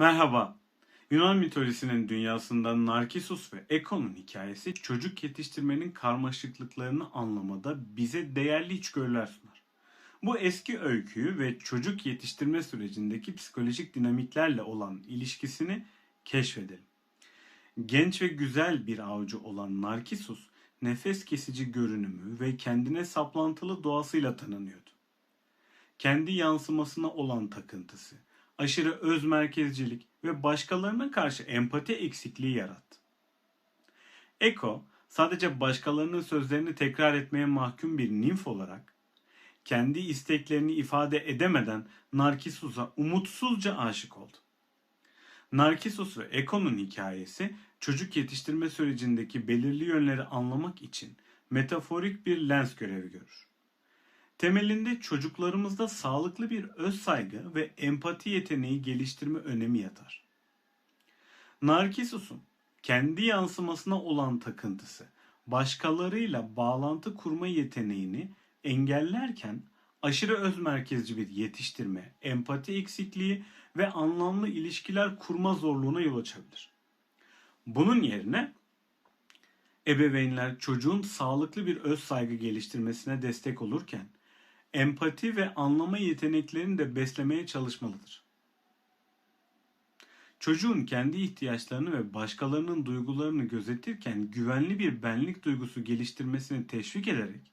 Merhaba. Yunan mitolojisinin dünyasında Narkisus ve Eko'nun hikayesi çocuk yetiştirmenin karmaşıklıklarını anlamada bize değerli içgörüler sunar. Bu eski öyküyü ve çocuk yetiştirme sürecindeki psikolojik dinamiklerle olan ilişkisini keşfedelim. Genç ve güzel bir avcı olan Narkisus, nefes kesici görünümü ve kendine saplantılı doğasıyla tanınıyordu. Kendi yansımasına olan takıntısı, aşırı öz merkezcilik ve başkalarına karşı empati eksikliği yarattı. Eko sadece başkalarının sözlerini tekrar etmeye mahkum bir nimf olarak kendi isteklerini ifade edemeden Narkisus'a umutsuzca aşık oldu. Narkisus ve Eko'nun hikayesi çocuk yetiştirme sürecindeki belirli yönleri anlamak için metaforik bir lens görevi görür. Temelinde çocuklarımızda sağlıklı bir öz saygı ve empati yeteneği geliştirme önemi yatar. Narkisus'un kendi yansımasına olan takıntısı, başkalarıyla bağlantı kurma yeteneğini engellerken aşırı öz merkezci bir yetiştirme, empati eksikliği ve anlamlı ilişkiler kurma zorluğuna yol açabilir. Bunun yerine ebeveynler çocuğun sağlıklı bir öz saygı geliştirmesine destek olurken empati ve anlama yeteneklerini de beslemeye çalışmalıdır. Çocuğun kendi ihtiyaçlarını ve başkalarının duygularını gözetirken güvenli bir benlik duygusu geliştirmesini teşvik ederek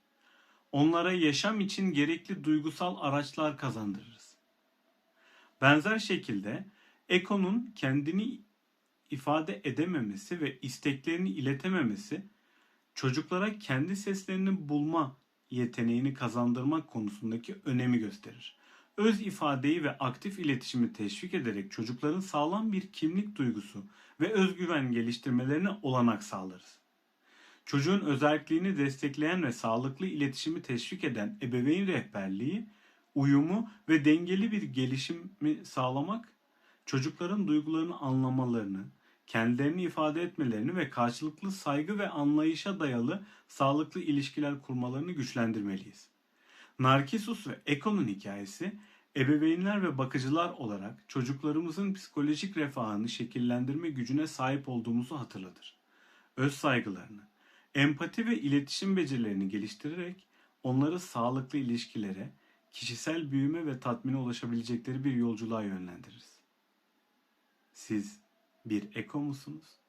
onlara yaşam için gerekli duygusal araçlar kazandırırız. Benzer şekilde Eko'nun kendini ifade edememesi ve isteklerini iletememesi çocuklara kendi seslerini bulma yeteneğini kazandırmak konusundaki önemi gösterir. Öz ifadeyi ve aktif iletişimi teşvik ederek çocukların sağlam bir kimlik duygusu ve özgüven geliştirmelerine olanak sağlarız. Çocuğun özelliğini destekleyen ve sağlıklı iletişimi teşvik eden ebeveyn rehberliği, uyumu ve dengeli bir gelişimi sağlamak, çocukların duygularını anlamalarını, kendilerini ifade etmelerini ve karşılıklı saygı ve anlayışa dayalı sağlıklı ilişkiler kurmalarını güçlendirmeliyiz. Narkisus ve Eko'nun hikayesi ebeveynler ve bakıcılar olarak çocuklarımızın psikolojik refahını şekillendirme gücüne sahip olduğumuzu hatırlatır. Öz saygılarını, empati ve iletişim becerilerini geliştirerek onları sağlıklı ilişkilere, kişisel büyüme ve tatmine ulaşabilecekleri bir yolculuğa yönlendiririz. Siz bir eko musunuz?